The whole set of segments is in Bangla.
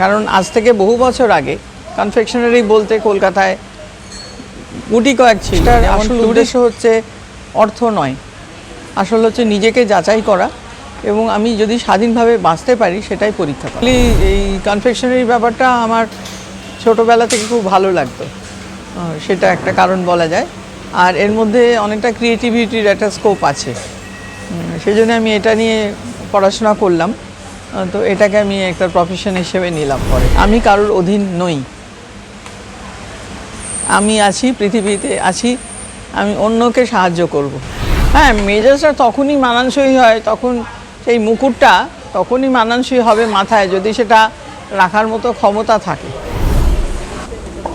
কারণ আজ থেকে বহু বছর আগে কনফেকশনারি বলতে কলকাতায় গুটি কয়েক ছিল। আসল উদ্দেশ্য হচ্ছে অর্থ নয়। আসল হচ্ছে নিজেকে যাচাই করা এবং আমি যদি স্বাধীনভাবে বাঁচতে পারি সেটাই পরীক্ষা করা। এই কনফেকশনারি ব্যাপারটা আমার ছোটোবেলা থেকে খুব ভালো লাগতো। সেটা একটা কারণ বলা যায়। আর এর মধ্যে অনেকটা ক্রিয়েটিভিটির একটা স্কোপ আছে। সেই জন্য আমি এটা নিয়ে পড়াশোনা করলাম। তো এটাকে আমি একটা প্রফেশন হিসেবে নিলাম পরে। আমি কারোর অধীন নই। আমি আছি পৃথিবীতে, আছি, আমি অন্যকে সাহায্য করব। হ্যাঁ মেজাজটা তখনই মানানসই হয়, তখন সেই মুকুটটা তখনই মানানসই হবে মাথায়, যদি সেটা রাখার মতো ক্ষমতা থাকে।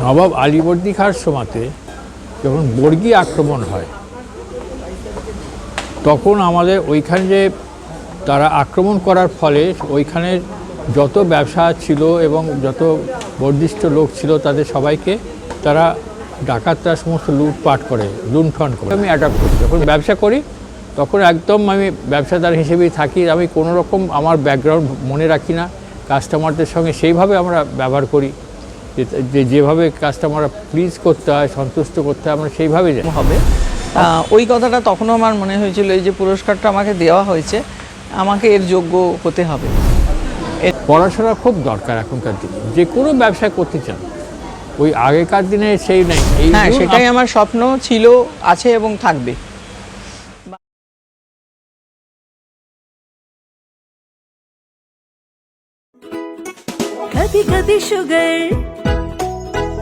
নবাব আলীবর্দী খাঁর সময়তে যখন বর্গী আক্রমণ হয়, তখন আমাদের ওইখানে যে তারা আক্রমণ করার ফলে ওইখানের যত ব্যবসা ছিল এবং যত বর্ধিষ্ঠ লোক ছিল তাদের সবাইকে তারা ডাকাতরা সমস্ত লুটপাট করে, লুণ্ঠন করে। আমি অ্যাটাক করি যখন ব্যবসা করি, তখন একদম আমি ব্যবসাদার হিসেবেই থাকি। আমি কোনো রকম আমার ব্যাকগ্রাউন্ড মনে রাখি না। কাস্টমারদের সঙ্গে সেইভাবে আমরা ব্যবহার করি। যে- যেভাবে কাস্টমার প্লিজ করতে হয়, সন্তুষ্ট করতে হয়, আমরা সেইভাবেই হবে। ওই কথাটা তখনও আমার মনে হয়েছিল, এই যে পুরস্কারটা আমাকে দেওয়া হয়েছে আমাকে এর যোগ্য হতে হবে পড়াশোনা খুব দরকার এখনকার দিনে যে কোনো ব্যবসা করতে চান ওই আগেকার দিনে সেই নেই এই হ্যাঁ ধরুন সেটাই আমার স্বপ্ন ছিল আছে এবং থাকবে कभी कभी शुगर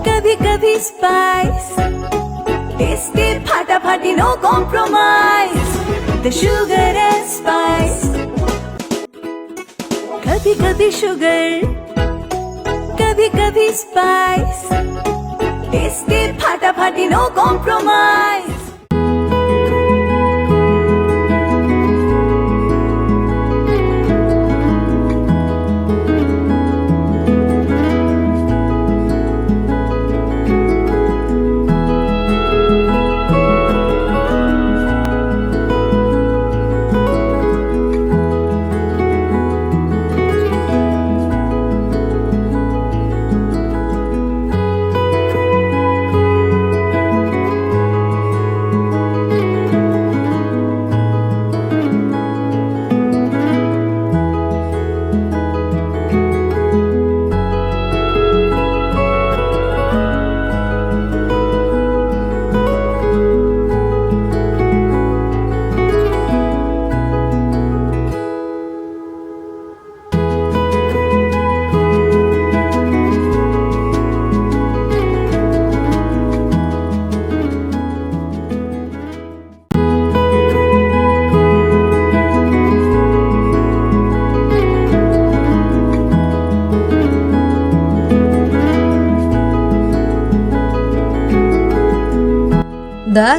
कभी कभी स्पाइस টেস্টি ফাটাফাটি no compromise the sugar and spice Kabhi কভি সুগার কভি কভি স্পাইস টেস্টি ফাটাফাটি নো কম্প্রোমাইজ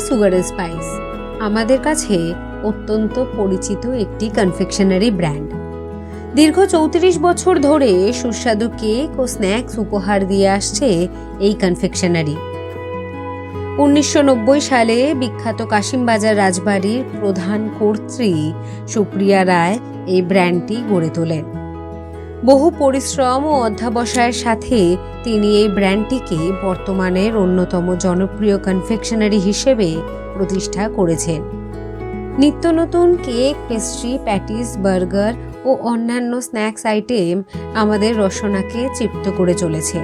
সুগার স্পাইস আমাদের কাছে অত্যন্ত পরিচিত একটি কনফেকশনারি ব্র্যান্ড দীর্ঘ চৌত্রিশ বছর ধরে সুস্বাদু কেক ও স্ন্যাক্স উপহার দিয়ে আসছে এই কনফেকশনারি উনিশশো নব্বই সালে বিখ্যাত কাশিমবাজার রাজবাড়ির প্রধান কর্ত্রী সুপ্রিয়া রায় এই ব্র্যান্ডটি গড়ে তোলেন। বহু পরিশ্রম ও অধ্যাবসায়ের সাথে তিনি এই ব্র্যান্ডটিকে বর্তমানের অন্যতম জনপ্রিয় কনফেকশনারি হিসেবে প্রতিষ্ঠা করেছেন। নিত্য নতুন কেক, পেস্ট্রি, প্যাটিস, বার্গার ও অন্যান্য স্ন্যাক্স আইটেম আমাদের রসনাকে তৃপ্ত করে চলেছে।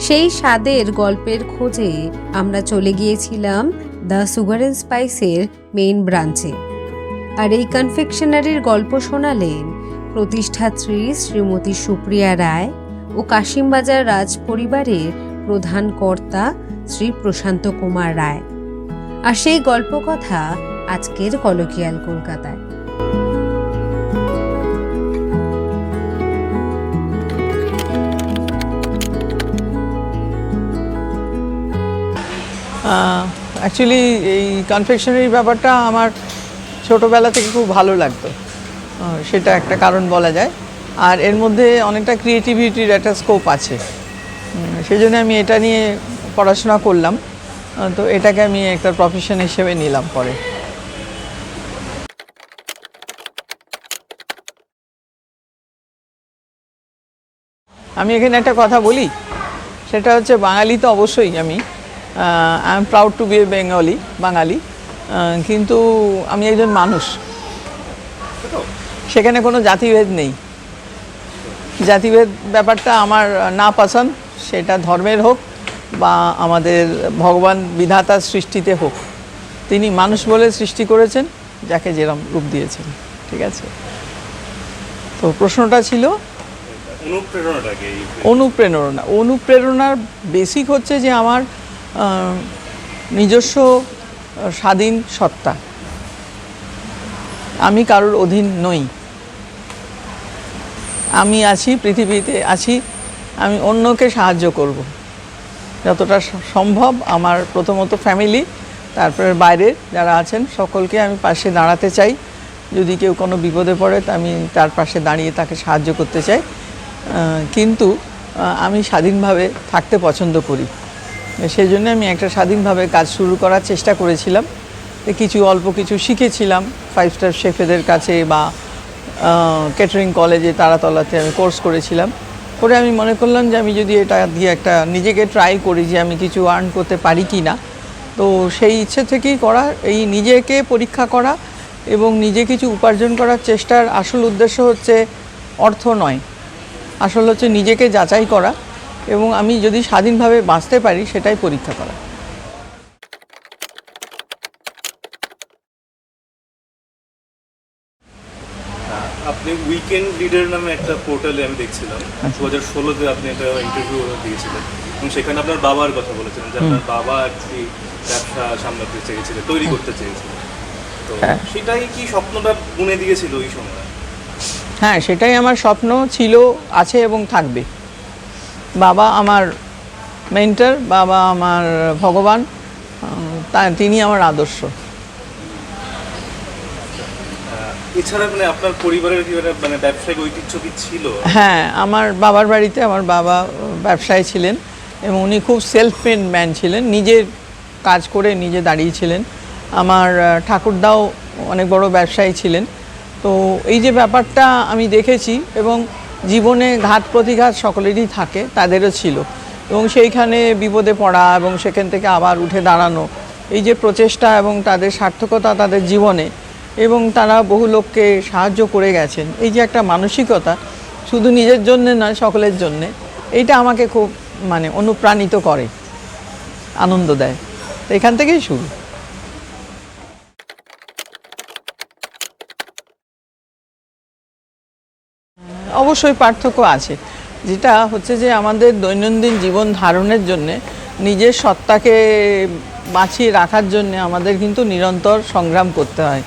সেই স্বাদের গল্পের খোঁজে আমরা চলে গিয়েছিলাম দ্য সুগার অ্যান্ড স্পাইসের মেইন ব্রাঞ্চে। আর এই কনফেকশনারির গল্প শোনালেন প্রতিষ্ঠাত্রী শ্রীমতী সুপ্রিয়া রায় ও কাশিমবাজার রাজ পরিবারের প্রধান কর্তা শ্রী প্রশান্ত কুমার রায়। আর সেই গল্প কথা আজকের কলকিয়াল কলকাতায়। অ্যাকচুয়ালি এই কনফেকশনারি ব্যাপারটা আমার ছোটোবেলা থেকে খুব ভালো লাগতো। সেটা একটা কারণ বলা যায়। আর এর মধ্যে অনেকটা ক্রিয়েটিভিটির একটা স্কোপ আছে। সেই জন্য আমি এটা নিয়ে পড়াশোনা করলাম। তো এটাকে আমি একটা প্রফেশন হিসেবে নিলাম পরে। আমি এখানে একটা কথা বলি। সেটা হচ্ছে বাঙালি তো অবশ্যই আমি। I am proud to be a Bengali বাঙালি। কিন্তু আমি একজন মানুষ। সেখানে কোনো জাতিভেদ নেই। জাতিভেদ ব্যাপারটা আমার না পছন্দ সেটা ধর্মের হোক বা আমাদের ভগবান বিধাতার সৃষ্টিতে হোক। তিনি মানুষ বলে সৃষ্টি করেছেন যাকে যেরম রূপ দিয়েছেন ঠিক আছে? তো প্রশ্নটা ছিল? অনুপ্রেরণা। অনুপ্রেরণার বেসিক হচ্ছে যে আমার নিজস্ব স্বাধীন সত্তা। আমি কারোর অধীন নই। আমি আছি, পৃথিবীতে আছি, আমি অন্যকে সাহায্য করব। যতটা সম্ভব আমার প্রথমত ফ্যামিলি তারপরে বাইরে যারা আছেন, সকলকে আমি পাশে দাঁড়াতে চাই। যদি কেউ কোনো বিপদে পড়ে, তা আমি তার পাশে দাঁড়িয়ে তাকে সাহায্য করতে চাই। কিন্তু আমি স্বাধীনভাবে থাকতে পছন্দ করি। সেই জন্য আমি একটা স্বাধীনভাবে কাজ শুরু করার চেষ্টা করেছিলাম। কিছু অল্প কিছু শিখেছিলাম। ফাইভ স্টার শেফেদের কাছে বা ক্যাটারিং কলেজে তারাতলাতে আমি কোর্স করেছিলাম। করে আমি মনে করলাম যে আমি যদি এটা দিয়ে একটা নিজেকে ট্রাই করি যে আমি কিছু আর্ন করতে পারি কি না তো সেই ইচ্ছে থেকেই করা, এই নিজেকে পরীক্ষা করা এবং নিজে কিছু উপার্জন করার চেষ্টার আসল উদ্দেশ্য হচ্ছে অর্থ নয়। আসল হচ্ছে নিজেকে যাচাই করা এবং আমি যদি স্বাধীনভাবে বাঁচতে পারি সেটাই পরীক্ষা করা। আপনি উইকেন্ড লিডার নামে একটা পোর্টালে আমি দেখছিলাম। দু হাজার ষোলোতে আপনি একটা ইন্টারভিউ দিয়েছিলেন। এবং সেখানে আপনার বাবার কথা বলেছিলেন যে আপনার বাবা একটি ব্যবসা সামলাতে চেয়েছিলেন তৈরি করতে চেয়েছিলেন তো হ্যাঁ। সেটাই কি স্বপ্নটা বুনে দিয়েছিল ওই সময়? হ্যাঁ সেটাই আমার স্বপ্ন ছিল আছে এবং থাকবে। বাবা আমার মেন্টার বাবা আমার ভগবান তিনি আমার আদর্শ। মানে মানে- মানে হ্যাঁ আমার বাবার বাড়িতে আমার বাবা ব্যবসায়ী ছিলেন এবং উনি খুব সেলফ মেড ম্যান ছিলেন নিজের কাজ করে নিজে দাঁড়িয়েছিলেন আমার ঠাকুরদাও অনেক বড় ব্যবসায়ী ছিলেন। তো এই যে ব্যাপারটা আমি দেখেছি এবং জীবনে ঘাত প্রতিঘাত সকলেরই থাকে, তাদেরও ছিল। এবং সেইখানে বিপদে পড়া এবং সেখান থেকে আবার উঠে দাঁড়ানো, এই যে প্রচেষ্টা এবং তাদের সার্থকতা, তাদের জীবনে এবং তারা বহু লোককে সাহায্য করে গেছেন। এই যে একটা মানসিকতা, শুধু নিজের জন্য নয়, সকলের জন্যে, এইটা আমাকে খুব মানে অনুপ্রাণিত করে, আনন্দ দেয়। তো এখান থেকেই শুরু। অবশ্যই পার্থক্য আছে, যেটা হচ্ছে যে আমাদের দৈনন্দিন জীবন ধারণের জন্যে, নিজের সত্তাকে বাঁচিয়ে রাখার জন্যে আমাদের কিন্তু নিরন্তর সংগ্রাম করতে হয়।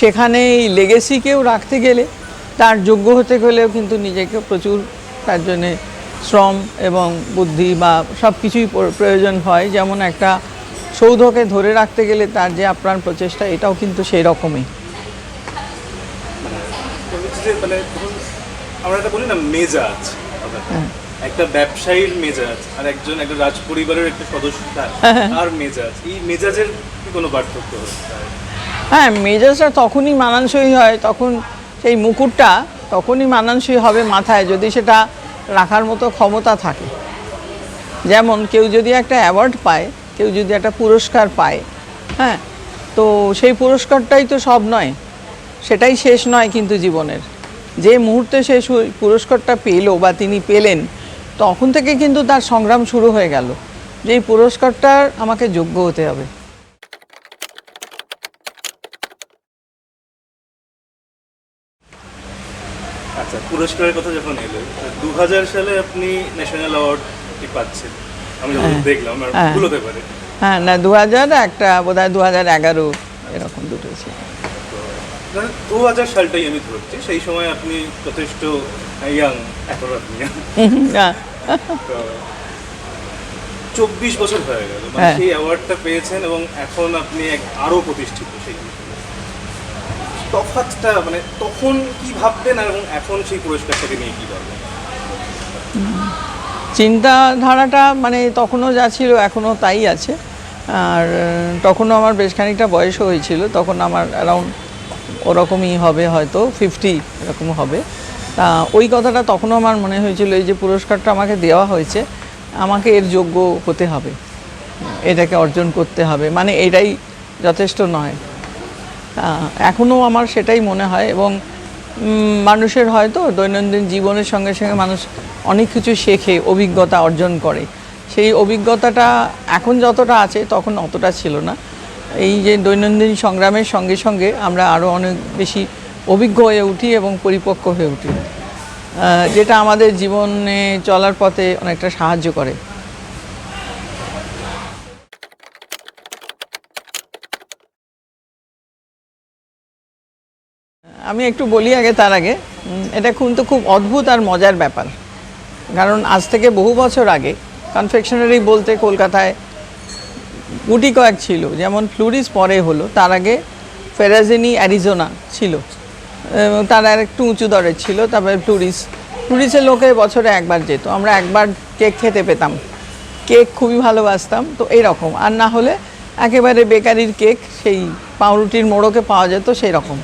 সেখানে এই লেগেসিকেও রাখতে গেলে তার যোগ্য হতে গেলেও কিন্তু নিজেকে প্রচুর তার জন্যে শ্রম এবং বুদ্ধি বা সব কিছুই প্রয়োজন হয়। যেমন একটা সৌধকে ধরে রাখতে গেলে তার যে আপ্রাণ প্রচেষ্টা এটাও কিন্তু সেই রকমই মানে আমরা একটা বলি না মেজাজ একটা ব্যবসায়ীর মেজাজ আর একজন একটা রাজ পরিবারের একটা সদস্য তার আর মেজাজ। এই মেজাজের কি কোনো পার্থক্য হ্যাঁ মেজাজটা তখনই মানানসই হয়, তখন সেই মুকুটটা তখনই মানানসই হবে মাথায় যদি সেটা রাখার মতো ক্ষমতা থাকে। যেমন কেউ যদি একটা অ্যাওয়ার্ড পায়, কেউ যদি একটা পুরস্কার পায় হ্যাঁ তো সেই পুরস্কারটাই তো সব নয়, সেটাই শেষ নয় কিন্তু জীবনের। যে মুহূর্তে সে পুরস্কারটা পেল বা তিনি পেলেন, তখন থেকে কিন্তু তার সংগ্রাম শুরু হয়ে গেল। যে এই পুরস্কারটার আমাকে যোগ্য হতে হবে আচ্ছা পুরস্কারের কথা যখন এলো দু হাজার সালে আপনি ন্যাশনাল অ্যাওয়ার্ড পাচ্ছেন। আমি যখন দেখলাম আর হ্যাঁ। ভুল হতে পারে। হ্যাঁ না দু হাজার একটা বোধ হয় দু হাজার এগারো এরকম দুটো ছিল। দু হাজার সালটাই আমি ধরছি সেই সময় আপনি যথেষ্ট ইয়াং এখন আপনি চব্বিশ বছর হয়ে গেল। মানে হ্যাঁ। সেই অ্যাওয়ার্ডটা পেয়েছেন এবং এখন আপনি এক আরও প্রতিষ্ঠিত সেই তফাৎটা মানে তখন কি ভাববেন আর এবং এখন সেই পুরস্কারটাকে নিয়ে কি চিন্তাধারাটা মানে তখনও যা ছিল, এখনও তাই আছে। আর তখনও আমার বেশ খানিকটা বয়সও হয়েছিল, তখন আমার অ্যারাউন্ড ওরকমই হবে হয়তো ফিফটি এরকম হবে। তা ওই কথাটা তখনও আমার মনে হয়েছিল, এই যে পুরস্কারটা আমাকে দেওয়া হয়েছে, আমাকে এর যোগ্য হতে হবে। এটাকে অর্জন করতে হবে। মানে এটাই যথেষ্ট নয়। এখনও আমার সেটাই মনে হয় এবং মানুষের হয়তো দৈনন্দিন জীবনের সঙ্গে সঙ্গে মানুষ অনেক কিছু শেখে, অভিজ্ঞতা অর্জন করে। সেই অভিজ্ঞতাটা এখন যতটা আছে তখন অতটা ছিল না। এই যে দৈনন্দিন সংগ্রামের সঙ্গে সঙ্গে আমরা আরও অনেক বেশি অভিজ্ঞ হয়ে উঠি এবং পরিপক্ক হয়ে উঠি। যেটা আমাদের জীবনে চলার পথে অনেকটা সাহায্য করে। আমি একটু বলি আগে, তার আগে। এটা কিন্তু খুব অদ্ভুত আর মজার ব্যাপার। কারণ আজ থেকে বহু বছর আগে কনফেকশনারি বলতে কলকাতায় গুটি কয়েক ছিল। যেমন ফ্লুরিস পরে হলো, তার আগে ফেরাজিনি অ্যারিজোনা ছিল। তার একটু উঁচু দরের ছিল, তারপরে ফ্লুরিস ফ্লুরিসের লোকে বছরে একবার যেত। আমরা একবার কেক খেতে পেতাম। কেক খুবই ভালোবাসতাম, তো এইরকম আর না হলে একেবারে বেকারির কেক সেই পাউরুটির মোড়কে পাওয়া যেত সেই রকম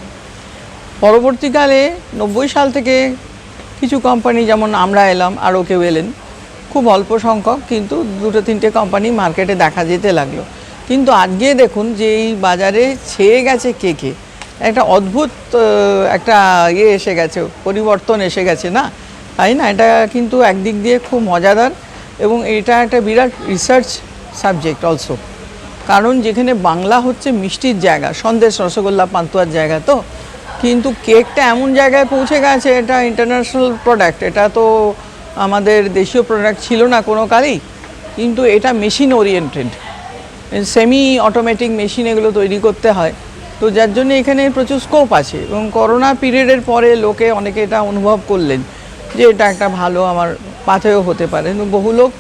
পরবর্তীকালে নব্বই সাল থেকে কিছু কোম্পানি যেমন আমরা এলাম, আরও কেউ এলেন। খুব অল্প সংখ্যক, কিন্তু দুটো তিনটে কোম্পানি মার্কেটে দেখা যেতে লাগল। কিন্তু আজকে দেখুন যে এই বাজারে ছেয়ে গেছে কে কে? একটা অদ্ভুত একটা ইয়ে এসে গেছে, পরিবর্তন এসে গেছে না? তাই না? এটা কিন্তু একদিক দিয়ে খুব মজাদার এবং এটা একটা বিরাট রিসার্চ সাবজেক্ট অলসো কারণ যেখানে বাংলা হচ্ছে মিষ্টির জায়গা, সন্দেশ, রসগোল্লা, পান্তুয়ার জায়গা তো? কিন্তু কেকটা এমন জায়গায় পৌঁছে গেছে, এটা ইন্টারন্যাশনাল প্রোডাক্ট এটা তো আমাদের দেশীয় প্রোডাক্ট ছিল না কোনো কালেই, কিন্তু এটা machine oriented semi automatic machine এগুলো তৈরি করতে হয়। তো যার জন্য এখানে প্রচুর স্কোপ আছে এবং করোনা পিরিয়ডের পরে লোকে অনেকে এটা অনুভব করলেন যে এটা একটা ভালো আমার পাথেও হতে পারে। বহু লোক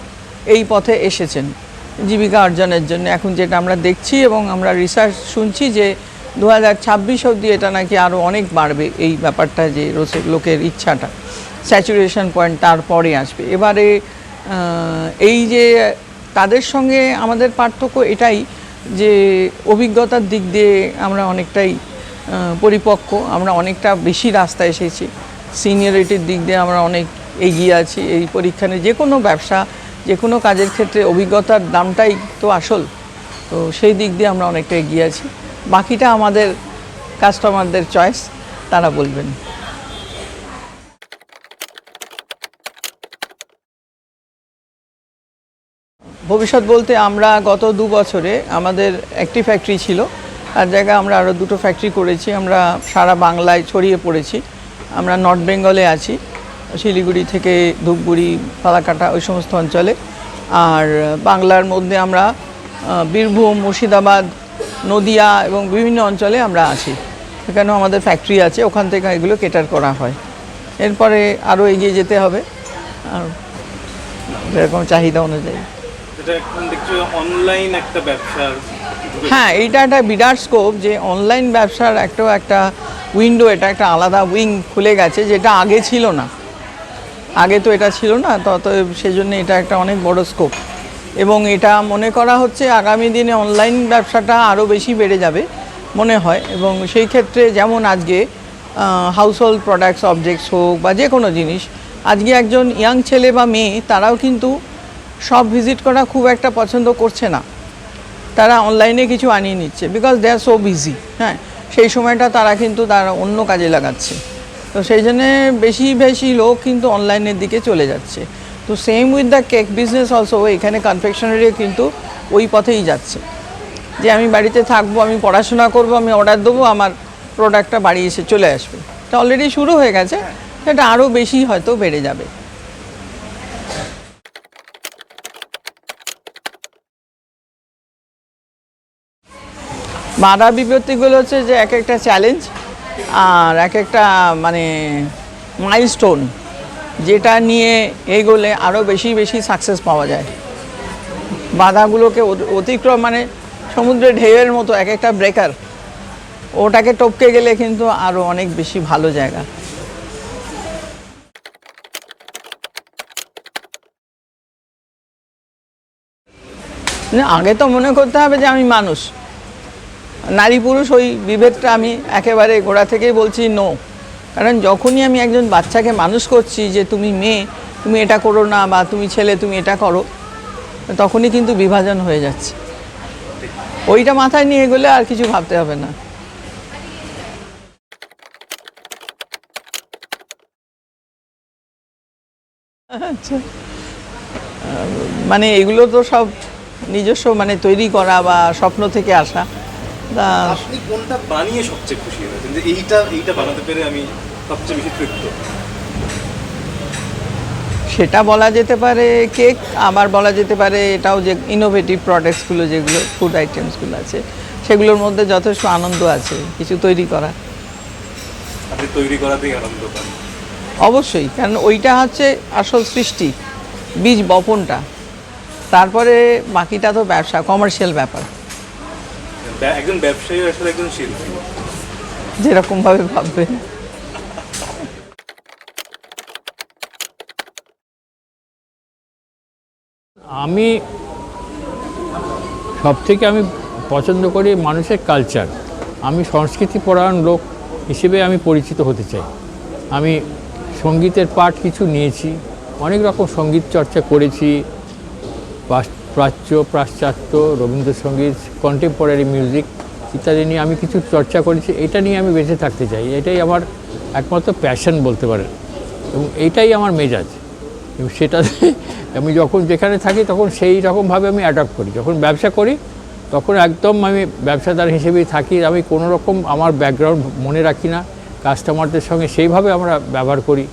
এই পথে এসেছেন জীবিকা অর্জনের জন্য। এখন যেটা আমরা দেখছি এবং আমরা রিসার্চ শুনছি যে দু হাজার ছাব্বিশ অবধি এটা নাকি আরও অনেক বাড়বে এই ব্যাপারটা যে লোকের ইচ্ছাটা। স্যাচুরেশন পয়েন্ট তারপরে আসবে। এবারে এই যে তাদের সঙ্গে আমাদের পার্থক্য এটাই যে অভিজ্ঞতার দিক দিয়ে আমরা অনেকটাই পরিপক্ক, আমরা অনেকটা বেশি রাস্তায় এসেছি। সিনিয়রিটির দিক দিয়ে আমরা অনেক এগিয়ে আছি এই পরীক্ষানে যে কোনো ব্যবসা, যে কোনো কাজের ক্ষেত্রে অভিজ্ঞতার দামটাই তো আসল। তো সেই দিক দিয়ে আমরা অনেকটা এগিয়ে আছি। বাকিটা আমাদের কাস্টমারদের চয়েস তারা বলবেন। ভবিষ্যৎ বলতে আমরা গত দু বছরে আমাদের একটি ফ্যাক্টরি ছিল, তার জায়গায় আমরা আরও দুটো ফ্যাক্টরি করেছি, আমরা সারা বাংলায় ছড়িয়ে পড়েছি। আমরা নর্থ বেঙ্গলে আছি, শিলিগুড়ি থেকে ধূপগুড়ি, ফালাকাটা, ওই সমস্ত অঞ্চলে। আর বাংলার মধ্যে আমরা বীরভূম, মুর্শিদাবাদ নদিয়া এবং বিভিন্ন অঞ্চলে আমরা আছি। সেখানেও আমাদের ফ্যাক্টরি আছে ওখান থেকে এগুলো কেটার করা হয়। এরপরে আরও এগিয়ে যেতে হবে। আর যেরকম চাহিদা অনুযায়ী। এটা এখন দেখছি অনলাইন একটা ব্যবসার হ্যাঁ এইটা একটা বিরাট স্কোপ যে অনলাইন ব্যবসার একটা একটা উইন্ডো এটা একটা আলাদা উইং খুলে গেছে যেটা আগে ছিল না। আগে তো এটা ছিল না তত সেজন্য এটা একটা অনেক বড় স্কোপ এবং এটা মনে করা হচ্ছে আগামী দিনে অনলাইন ব্যবসাটা আরও বেশি বেড়ে যাবে মনে হয়। এবং সেই ক্ষেত্রে যেমন আজকে হাউস হোল্ড প্রোডাক্টস অবজেক্টস হোক বা যে কোনো জিনিস, আজকে একজন ইয়াং ছেলে বা মেয়ে, তারাও কিন্তু সব ভিজিট করা খুব একটা পছন্দ করছে না। তারা অনলাইনে কিছু আনিয়ে নিচ্ছে because they are so busy হ্যাঁ? সেই সময়টা তারা কিন্তু তারা অন্য কাজে লাগাচ্ছে। তো সেই জন্যে বেশি বেশি লোক কিন্তু অনলাইনের দিকে চলে যাচ্ছে। তো same with the cake business also এখানে কনফেকশনারিও কিন্তু ওই পথেই যাচ্ছে। যে আমি বাড়িতে থাকব, আমি পড়াশোনা করব, আমি অর্ডার দেবো, আমার প্রোডাক্টটা বাড়ি এসে চলে আসবে। এটা অলরেডি শুরু হয়ে গেছে সেটা আরও বেশি হয়তো বেড়ে যাবে। বাধা বিপত্তিগুলো হচ্ছে যে এক একটা চ্যালেঞ্জ আর এক একটা মানে মাইলস্টোন যেটা নিয়ে এগোলে আরও বেশি বেশি সাকসেস পাওয়া যায়। বাধাগুলোকে অত- অতিক্রম মানে সমুদ্রের ঢেউয়ের মতো এক একটা ব্রেকার ওটাকে টপকে গেলে কিন্তু আরও অনেক বেশি ভালো জায়গা। আগে তো মনে করতে হবে যে আমি মানুষ। নারী পুরুষ ওই বিভেদটা আমি একেবারে গোড়া থেকেই বলছি নো কারণ যখনই আমি একজন বাচ্চাকে মানুষ করছি যে তুমি মেয়ে, তুমি এটা করো না বা তুমি ছেলে, তুমি এটা করো, তখনই কিন্তু বিভাজন হয়ে যাচ্ছে। ওইটা মাথায় নিয়ে গেলে আর কিছু ভাবতে হবে না। আচ্ছা। মানে এগুলো তো সব নিজস্ব মানে তৈরি করা বা স্বপ্ন থেকে আসা। আপনি কোনটা বানিয়ে সবচেয়ে খুশি হয়েছেন? যে এইটা এইটা বানাতে পেরে আমি সবচেয়ে বেশি তৃপ্ত। সেটা বলা যেতে পারে কেক আবার বলা যেতে পারে এটাও যে ইনোভেটিভ প্রোডাক্টসগুলো যেগুলো ফুড আইটেমসগুলো আছে সেগুলোর মধ্যে যথেষ্ট আনন্দ আছে কিছু তৈরি করা আপনি তৈরি করাতেই আনন্দ পান। অবশ্যই কারণ ওইটা হচ্ছে আসল সৃষ্টি বীজ বপনটা। তারপরে বাকিটা তো ব্যবসা কমার্শিয়াল ব্যাপার। ব্যা- একজন ব্যবসায়ী আসলে একজন শিল্পী। যেরকমভাবে ভাববে। আমি সব থেকে আমি পছন্দ করি মানুষের কালচার আমি সংস্কৃতি পরায়ণ লোক হিসেবে আমি পরিচিত হতে চাই। আমি সঙ্গীতের পাঠ কিছু নিয়েছি অনেক রকম সংগীত চর্চা করেছি প্রাচ্য, পাশ্চাত্য, রবীন্দ্রসঙ্গীত কন্টেম্পোরারি মিউজিক ইত্যাদি নিয়ে আমি কিছু চর্চা করেছি। এটা নিয়ে আমি বেঁচে থাকতে চাই। এটাই আমার একমাত্র প্যাশন বলতে পারেন। এবং এইটাই আমার মেজাজ। এবং সেটাতে আমি যখন যেখানে থাকি, তখন সেই রকমভাবে আমি অ্যাডাপ্ট করি। যখন ব্যবসা করি, তখন একদম আমি ব্যবসাদার হিসেবেই থাকি। আমি কোনো রকম আমার ব্যাকগ্রাউন্ড মনে রাখি না। কাস্টমারদের সঙ্গে সেইভাবে আমরা ব্যবহার করি।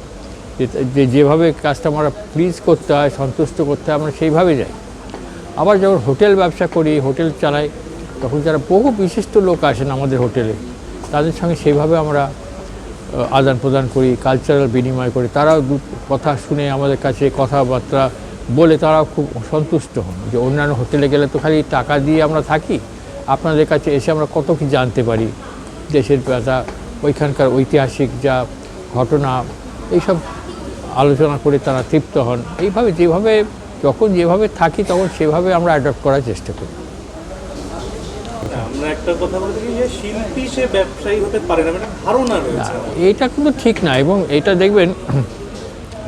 যে যেভাবে কাস্টমার প্লিজ করতে হয়, সন্তুষ্ট করতে হয়, আমরা সেইভাবে যাই। আবার যখন হোটেল ব্যবসা করি, হোটেল চালাই, তখন যারা বহু বিশিষ্ট লোক আসেন আমাদের হোটেলে, তাদের সঙ্গে সেইভাবে আমরা আদান প্রদান করি কালচারাল বিনিময় করি। তারাও কথা শুনে আমাদের কাছে কথাবার্তা বলে তারাও খুব সন্তুষ্ট হন যে অন্যান্য হোটেলে গেলে তো খালি টাকা দিয়ে আমরা থাকি। আপনাদের কাছে এসে আমরা কত কি জানতে পারি? দেশের কথা ওইখানকার ঐতিহাসিক যা ঘটনা, এইসব আলোচনা করে তারা তৃপ্ত হন। এইভাবে যেভাবে যখন যেভাবে থাকি তখন সেভাবে আমরা অ্যাডপ্ট করার চেষ্টা করি। আমরা একটা কথা বলতে যে শিল্পী সে ব্যবসায়ী হতে পারে না একটা ধারণা রয়েছে। এটা কিন্তু ঠিক না এবং এটা দেখবেন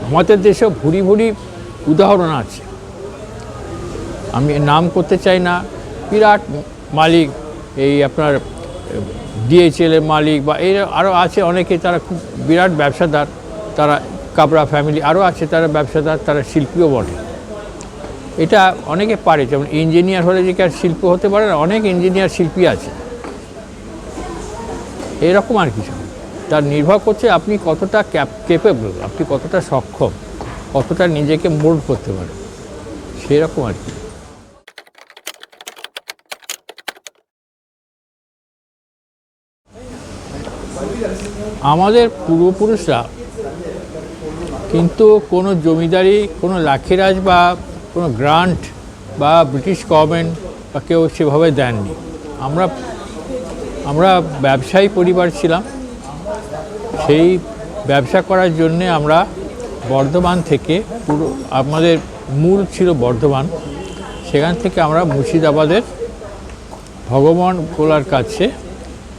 আমাদের দেশে ভুরি ভুরি উদাহরণ আছে। আমি নাম করতে চাই না বিরাট মালিক এই আপনার ডিএইচএল এর মালিক বা এর আরও আছে অনেকে তারা খুব বিরাট ব্যবসাদার তারা কাবরা ফ্যামিলি আরও আছে তারা ব্যবসাদার তারা শিল্পীও বটে। এটা অনেকে পারে, যেমন ইঞ্জিনিয়ার হলে যে আর শিল্প হতে পারে অনেক ইঞ্জিনিয়ার শিল্পী আছে। এরকম আর কিছু তার নির্ভর করছে আপনি কতটা ক্যাপেবল আপনি কতটা সক্ষম, কতটা নিজেকে মোল্ড করতে পারেন। সেরকম আর কি। আমাদের পূর্বপুরুষরা কিন্তু কোনো জমিদারি, কোনো লাঠিরাজ বা কোনো গ্রান্ট বা ব্রিটিশ গভর্নমেন্ট বা কেউ সেভাবে দেননি। আমরা আমরা ব্যবসায়ী পরিবার ছিলাম। সেই ব্যবসা করার জন্যে আমরা বর্ধমান থেকে পুরো, আমাদের মূল ছিল বর্ধমান। সেখান থেকে আমরা মুর্শিদাবাদের ভগবান গোলার কাছে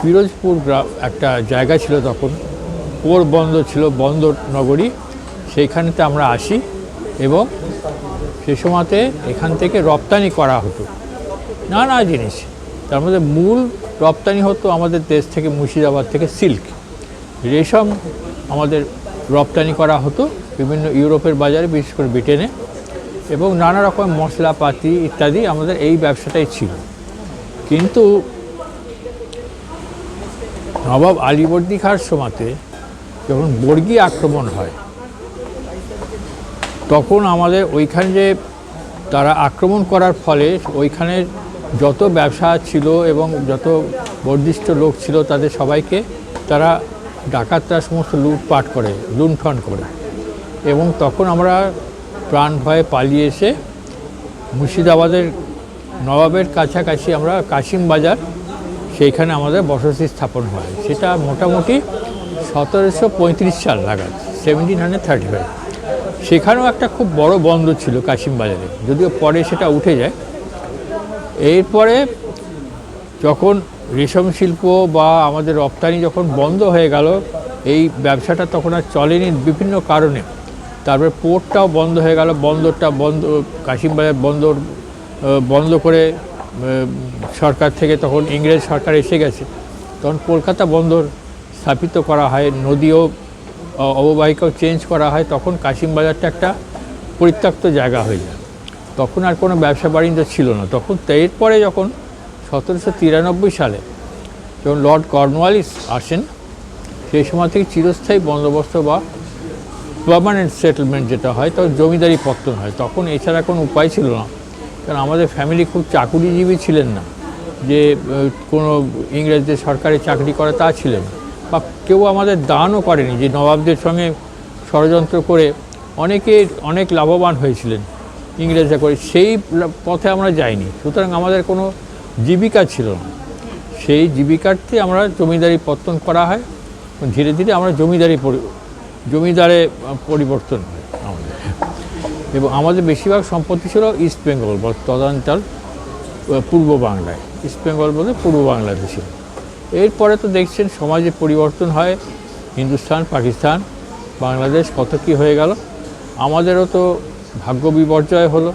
পিরোজপুর গ্রাম একটা জায়গা ছিল তখন। পোর বন্দর ছিল বন্দর নগরী। সেইখানেতে আমরা আসি এবং সে সময়তে এখান থেকে রপ্তানি করা হতো। নানা জিনিস। তার মধ্যে মূল রপ্তানি হতো আমাদের দেশ থেকে মুর্শিদাবাদ থেকে সিল্ক। রেশম আমাদের রপ্তানি করা হতো বিভিন্ন ইউরোপের বাজারে, বিশেষ করে ব্রিটেনে। এবং নানা রকম মশলাপাতি ইত্যাদি আমাদের এই ব্যবসাটাই ছিল। কিন্তু নবাব আলীবর্দী খাঁর সময়তে যখন বর্গী আক্রমণ হয় তখন আমাদের ওইখানে যে তারা আক্রমণ করার ফলে ওইখানের যত ব্যবসা ছিল এবং যত বর্ধিষ্ঠ লোক ছিল তাদের সবাইকে তারা ডাকাতরা সমস্ত লুটপাট করে, লুণ্ঠন করে। এবং তখন আমরা প্রাণ ভয়ে পালিয়ে এসে মুর্শিদাবাদের, নবাবের কাছাকাছি আমরা কাশিম বাজার, সেইখানে আমাদের বসতি স্থাপন হয়। সেটা মোটামুটি সতেরোশো পঁয়ত্রিশ সাল নাগাদ সেভেন্টিন হান্ড্রেড থার্টি ফাইভ সেখানেও একটা খুব বড় বন্দর ছিল কাশিম বাজারে। যদিও পরে সেটা উঠে যায়। এরপরে যখন রেশম শিল্প বা আমাদের রপ্তানি যখন বন্ধ হয়ে গেল, এই ব্যবসাটা তখন আর চলেনি বিভিন্ন কারণে। তারপরে পোর্টটাও বন্ধ হয়ে গেল, বন্দরটা বন্ধ কাশিমবাজার বন্দর বন্ধ করে সরকার থেকে তখন ইংরেজ সরকার এসে গেছে। তখন কলকাতা বন্দর স্থাপিত করা হয়, নদীও অববাহিকাও চেঞ্জ করা হয়, তখন কাশিমবাজারটা একটা পরিত্যক্ত জায়গা হয়ে যায়। তখন আর কোনো ব্যবসা বাণিজ্য ছিল না। তখন এরপরে যখন সতেরোশো তিরানব্বই সালে যখন লর্ড কর্নওয়ালিস আসেন, সেই সময় থেকে চিরস্থায়ী বন্দোবস্ত বা পার্মানেন্ট সেটেলমেন্ট যেটা হয়, তখন জমিদারি পত্তন হয়। তখন এছাড়া কোনো উপায় ছিল না। কারণ আমাদের ফ্যামিলি খুব চাকুরিজীবী ছিলেন না। যে কোনো ইংরেজদের সরকারি চাকরি করে তা ছিলেন না। বা কেউ আমাদের দানও করেনি, যে নবাবদের সঙ্গে ষড়যন্ত্র করে অনেকে, অনেক লাভবান হয়েছিলেন ইংরেজরা করে, সেই পথে আমরা যাইনি। সুতরাং আমাদের কোনো জীবিকা ছিল না। সেই জীবিকার্থে আমরা জমিদারি পত্তন করা হয় ধীরে ধীরে আমরা জমিদারি জমিদারে পরিবর্তন হয় আমাদের। এবং আমাদের বেশিরভাগ সম্পত্তি ছিল ইস্ট বেঙ্গল বা তদাঞ্চল পূর্ব বাংলায়। ইস্ট বেঙ্গল বলতে পূর্ব ছিল। এরপরে তো দেখছেন সমাজে পরিবর্তন হয়। হিন্দুস্তান, পাকিস্তান, বাংলাদেশ, কত কী হয়ে গেল। আমাদেরও তো ভাগ্য বিপর্যয় হলো,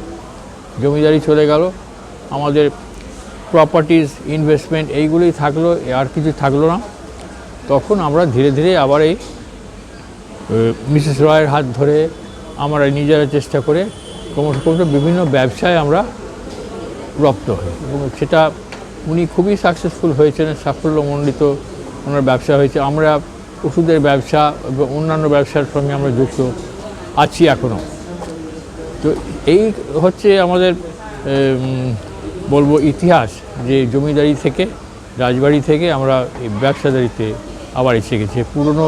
জমিদারি চলে গেল। আমাদের প্রপার্টিজ ইনভেস্টমেন্ট এইগুলোই থাকল আর কিছু থাকল না। তখন আমরা ধীরে ধীরে আবার এই মিসেস রয়ের হাত ধরে আমরা নিজেরা চেষ্টা করে ক্রমশ ক্রমশ বিভিন্ন ব্যবসায় আমরা রপ্ত হই। এবং সেটা উনি খুবই সাকসেসফুল হয়েছেন, সাফল্যমণ্ডিত ওনার ব্যবসা হয়েছে। আমরা ওষুধের ব্যবসা অন্যান্য ব্যবসার সঙ্গে আমরা যুক্ত আছি এখনও তো এই হচ্ছে আমাদের বলব ইতিহাস যে জমিদারি থেকে, রাজবাড়ি থেকে আমরা এই ব্যবসাদারিতে আবার এসে গেছি। পুরনো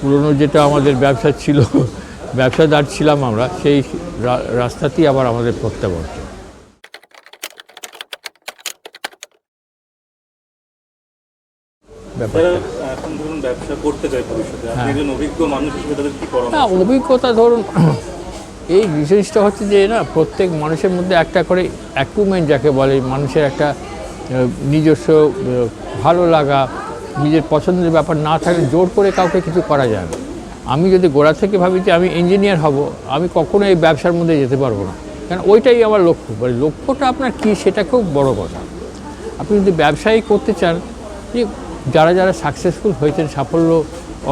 পুরনো যেটা আমাদের ব্যবসা ছিল, ব্যবসাদার ছিলাম আমরা, সেই রাস্তাতেই আবার আমাদের প্রত্যাবর্তন ব্যাপারটা যারা এখন ধরুন ব্যবসা করতে চায় ভবিষ্যতে আপনি একজন অভিজ্ঞ মানুষ হিসেবে তাদের কি না অভিজ্ঞতা ধরুন এই জিনিসটা হচ্ছে যে না প্রত্যেক মানুষের মধ্যে একটা করে অ্যাকুমেন্ট যাকে বলে মানুষের একটা নিজস্ব ভালো লাগা নিজের পছন্দের ব্যাপার না থাকলে জোর করে কাউকে কিছু করা যায় না। আমি যদি গোড়া থেকে ভাবি যে আমি ইঞ্জিনিয়ার হব আমি কখনো এই ব্যবসার মধ্যে যেতে পারব না। কারণ ওইটাই আমার লক্ষ্য। মানে লক্ষ্যটা আপনার কী সেটা খুব বড় কথা। আপনি যদি ব্যবসায়ী করতে চান যে যারা যারা সাকসেসফুল হয়েছেন, সাফল্য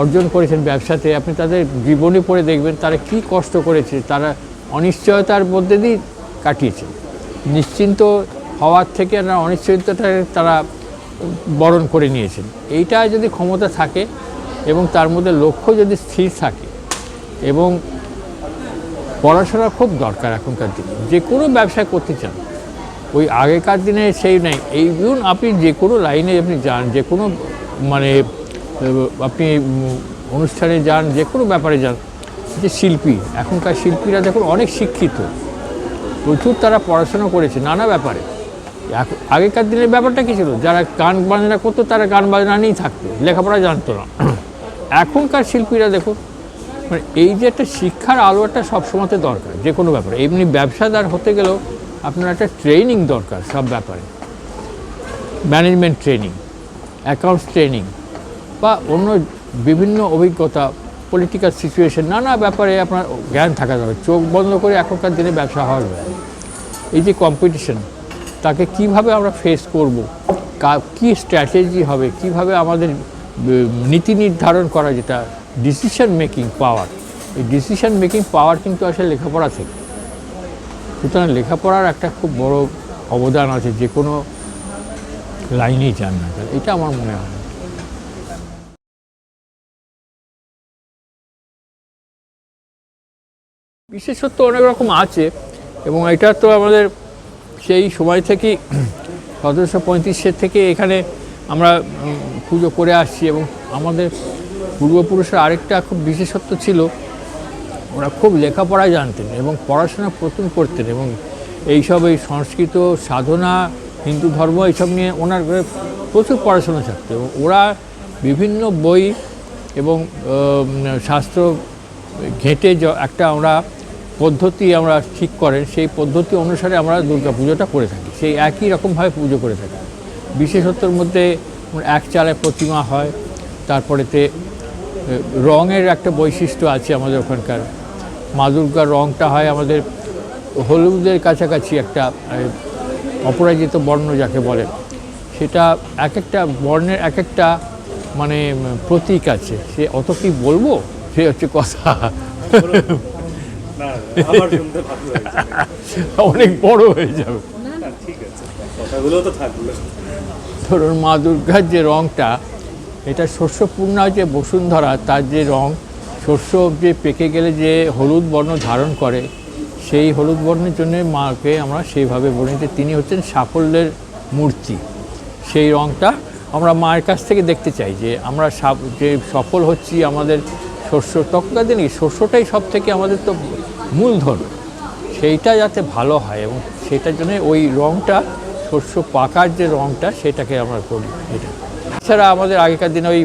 অর্জন করেছেন ব্যবসাতে, আপনি তাদের জীবনে পড়ে দেখবেন তারা কি কষ্ট করেছে, তারা অনিশ্চয়তার মধ্যে দিয়ে কাটিয়েছে। নিশ্চিন্ত হওয়ার থেকে না, অনিশ্চয়তাটা তারা বরণ করে নিয়েছেন। এইটা যদি ক্ষমতা থাকে এবং তার মধ্যে লক্ষ্য যদি স্থির থাকে এবং পড়াশোনা খুব দরকার এখনকার দিনে। যে কোনো ব্যবসা করতে চান ওই আগেকার দিনে সেই নেই। এই ধরুন আপনি যে কোনো লাইনে আপনি যান, যে কোনো মানে আপনি অনুষ্ঠানে যান, যে কোনো ব্যাপারে যান, যে শিল্পী, এখনকার শিল্পীরা দেখুন অনেক শিক্ষিত। প্রচুর তারা পড়াশোনা করেছে নানা ব্যাপারে। আগেকার দিনের ব্যাপারটা কী ছিল? যারা গান বাজনা করতো তারা গান বাজনা নিয়েই থাকতো, লেখাপড়া জানতো না। এখনকার শিল্পীরা দেখুন মানে এই যে একটা শিক্ষার আলো একটা সবসময়তে দরকার, যে কোনো ব্যাপারে। এমনি ব্যবসাদার হতে গেলেও আপনার একটা ট্রেনিং দরকার সব ব্যাপারে। ম্যানেজমেন্ট ট্রেনিং অ্যাকাউন্টস ট্রেনিং বা অন্য বিভিন্ন অভিজ্ঞতা পলিটিক্যাল সিচুয়েশন নানা ব্যাপারে আপনার জ্ঞান থাকা দরকার। চোখ বন্ধ করে এখনকার দিনে ব্যবসা হওয়ার। এই যে কম্পিটিশন তাকে কীভাবে আমরা ফেস করব? কা- কি স্ট্র্যাটেজি হবে? কীভাবে আমাদের নীতি নির্ধারণ করা যেটা ডিসিশন মেকিং পাওয়ার এই ডিসিশন মেকিং পাওয়ার কিন্তু আসলে লেখাপড়া থেকে। সুতরাং লেখাপড়ার একটা খুব বড় অবদান আছে, যে কোনো লাইনেই যান না। এটা আমার মনে হয় বিশেষত্ব অনেক রকম আছে, এবং এটা তো আমাদের সেই সময় থেকেই সতেরোশো পঁয়ত্রিশের থেকে এখানে আমরা পুজো করে আসছি, এবং আমাদের পূর্বপুরুষের আরেকটা খুব বিশেষত্ব ছিল ওরা খুব লেখাপড়া জানতেন এবং পড়াশোনা প্রথম করতেন এবং এইসব এই সংস্কৃত সাধনা, হিন্দু ধর্ম এইসব নিয়ে ওনার প্রচুর পড়াশোনা থাকতো। এবং ওরা বিভিন্ন বই এবং শাস্ত্র ঘেঁটে য- একটা আমরা পদ্ধতি আমরা ঠিক করেন, সেই পদ্ধতি অনুসারে আমরা দুর্গা পুজোটা করে থাকি। সেই একই রকমভাবে পুজো করে থাকি। বিশেষত্বর মধ্যে এক চালে প্রতিমা হয়, তারপরেতে রঙের একটা বৈশিষ্ট্য আছে আমাদের ওখানকার। মা দুর্গার রঙটা হয় আমাদের হলুদের কাছাকাছি একটা অপরাজিত বর্ণ যাকে বলে। সেটা এক একটা বর্ণের এক একটা মানে প্রতীক আছে। সে অত কি বলব? সে হচ্ছে কথা। অনেক বড় হয়ে যাবে। ধরুন মা দুর্গার যে রঙটা এটা শস্যপূর্ণা যে বসুন্ধরা, তার যে রং শস্য যে পেকে গেলে যে হলুদ বর্ণ ধারণ করে, সেই হলুদ বর্ণের জন্য মাকে আমরা সেইভাবে বলি যে তিনি হচ্ছেন সাফল্যের মূর্তি। সেই রঙটা আমরা মায়ের কাছ থেকে দেখতে চাই যে আমরা যে সফল হচ্ছি আমাদের শস্য, তখনকার দিনই শস্যটাই সব থেকে আমাদের তো মূলধন। সেইটা যাতে ভালো হয় এবং সেটার জন্য ওই রঙটা শস্য পাকার যে রঙটা সেটাকে আমরা করি। এটা। এছাড়া আমাদের আগেকার দিনে ওই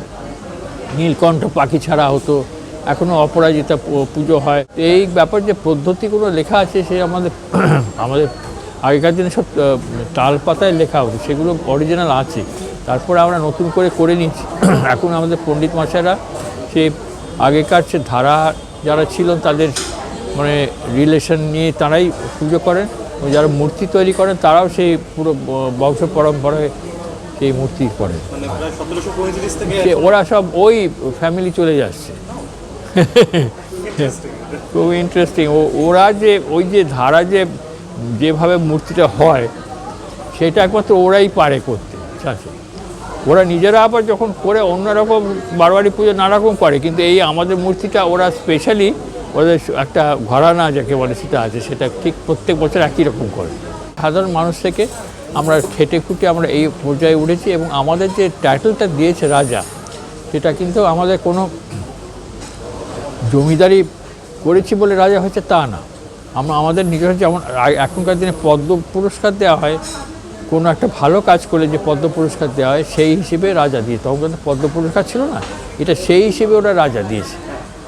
নীলকণ্ঠ পাখি ছাড়া হতো এখনও অপরাজিতা পুজো হয়। এই ব্যাপার যে পদ্ধতিগুলো লেখা আছে সে আমাদের আমাদের আগেকার দিনে সব আহ, তাল পাতায় লেখা হতো সেগুলো অরিজিনাল আছে। তারপরে আমরা নতুন করে করে নিচ্ছি। এখন আমাদের পণ্ডিত মশাইরা সে আগেকার সে ধারা যারা ছিলেন তাদের মানে রিলেশন নিয়ে তারাই পুজো করেন। যারা মূর্তি তৈরি করেন তারাও সেই পুরো বংশ পরম্পরায় সেই মূর্তি করেন। মানে ওরা সব ওই ফ্যামিলি চলে যাচ্ছে। খুব ইন্টারেস্টিং ওরা যে, ওই যে ধারা যে, যেভাবে মূর্তিটা হয়, সেটা একমাত্র ওরাই পারে করতে, চাষে। ওরা নিজেরা আবার যখন করে অন্যরকম বারোয়ারি পুজো নানারকম করে, কিন্তু এই আমাদের মূর্তিটা ওরা স্পেশালি ওদের একটা ঘরানা যাকে বলে, সেটা আছে, সেটা ঠিক প্রত্যেক বছর একই রকম করে। সাধারণ মানুষ থেকে আমরা খেটে খুঁটে আমরা এই পর্যায়ে উঠেছি এবং আমাদের যে টাইটেলটা দিয়েছে রাজা, সেটা কিন্তু আমাদের কোনো জমিদারি করেছি বলে রাজা হয়েছে তা না। আমরা, আমাদের নিজের যেমন এখনকার দিনে পদ্ম পুরস্কার দেওয়া হয়, কোনো একটা ভালো কাজ করলে যে পদ্ম পুরস্কার দেওয়া হয়, সেই হিসেবে রাজা দিয়ে, তখন কিন্তু পদ্ম পুরস্কার ছিল না, এটা সেই হিসেবে ওরা রাজা দিয়েছে।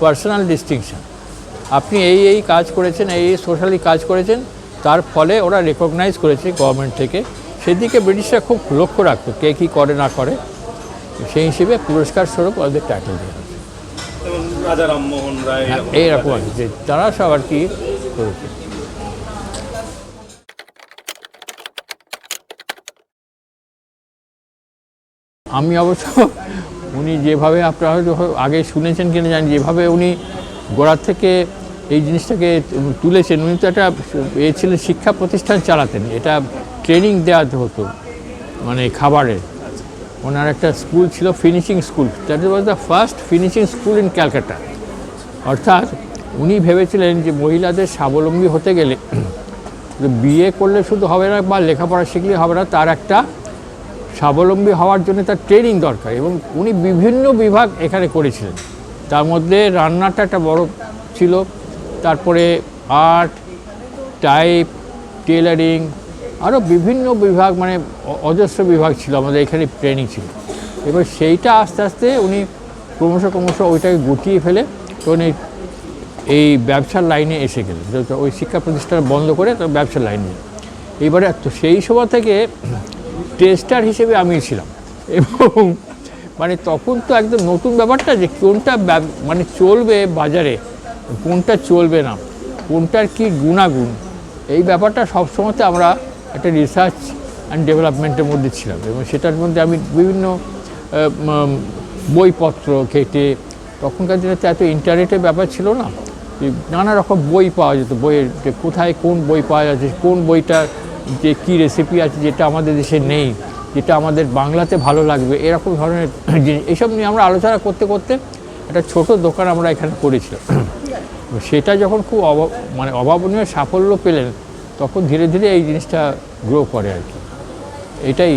পার্সোনাল ডিস্টিংশন আপনি এই এই কাজ করেছেন, এই এই সোশ্যালি কাজ করেছেন, তার ফলে ওরা রেকগনাইজ করেছে গভর্নমেন্ট থেকে, সেদিকে ব্রিটিশরা খুব লক্ষ্য রাখতো, কে কী করে না করে, সেই হিসেবে পুরস্কার স্বরূপ ওদের টাইটেল দেওয়া রাজা রামমোহন রায় হ্যাঁ, এইরকম আর যে তারা সব আর কি করেছে। আমি অবশ্য উনি যেভাবে আপনারা হয়তো আগে শুনেছেন কিনা জানি যেভাবে উনি গোড়ার থেকে এই জিনিসটাকে তুলেছেন উনি তো একটা এ ছিলেন শিক্ষা প্রতিষ্ঠান চালাতেন এটা ট্রেনিং দেওয়াতে হতো মানে খাবারের। ওনার একটা স্কুল ছিল finishing school that was the first finishing school in Calcutta অর্থাৎ উনি ভেবেছিলেন যে মহিলাদের স্বাবলম্বী হতে গেলে বিয়ে করলে শুধু হবে না বা লেখাপড়া শিখলে হবে না, তার একটা স্বাবলম্বী হওয়ার জন্য তার ট্রেনিং দরকার এবং উনি বিভিন্ন বিভাগ এখানে করেছিলেন। তার মধ্যে রান্নাটা একটা বড় ছিল, তারপরে আর্ট টাইপ টেলারিং আরও বিভিন্ন বিভাগ মানে অজস্র বিভাগ ছিল, আমাদের এখানে ট্রেনিং ছিল। এবার সেইটা আস্তে আস্তে উনি ক্রমশ ক্রমশ ওইটাকে গুটিয়ে ফেলে, তো উনি এই ব্যবসার লাইনে এসে গেলেন। ওই শিক্ষা প্রতিষ্ঠান বন্ধ করে তো ব্যবসার লাইনে এবারে তো সেই সময় থেকে টেস্টার হিসেবে আমি ছিলাম। এবং মানে তখন তো একদম নতুন ব্যাপারটা যে কোনটা মানে চলবে বাজারে, কোনটা চলবে না, কোনটার কি গুণাগুণ, এই ব্যাপারটা সবসময়তে আমরা একটা রিসার্চ অ্যান্ড ডেভেলপমেন্টের মধ্যে ছিলাম এবং সেটার মধ্যে আমি বিভিন্ন বইপত্র ঘেটে তখনকার দিনে তো এত ইন্টারনেটের ব্যাপার ছিল না নানা রকম বই পাওয়া যেত, বইয়ের যে কোথায় কোন বই পাওয়া যাচ্ছে, কোন বইটার যে কী রেসিপি আছে যেটা আমাদের দেশে নেই, যেটা আমাদের বাংলাতে ভালো লাগবে, এরকম ধরনের জিনিস এইসব নিয়ে আমরা আলোচনা করতে করতে একটা ছোট দোকান আমরা এখানে করেছিলাম। সেটা যখন খুব অভাব মানে অভাবনীয় সাফল্য পেলেন তখন ধীরে ধীরে এই জিনিসটা গ্রো করে আর কি। এটাই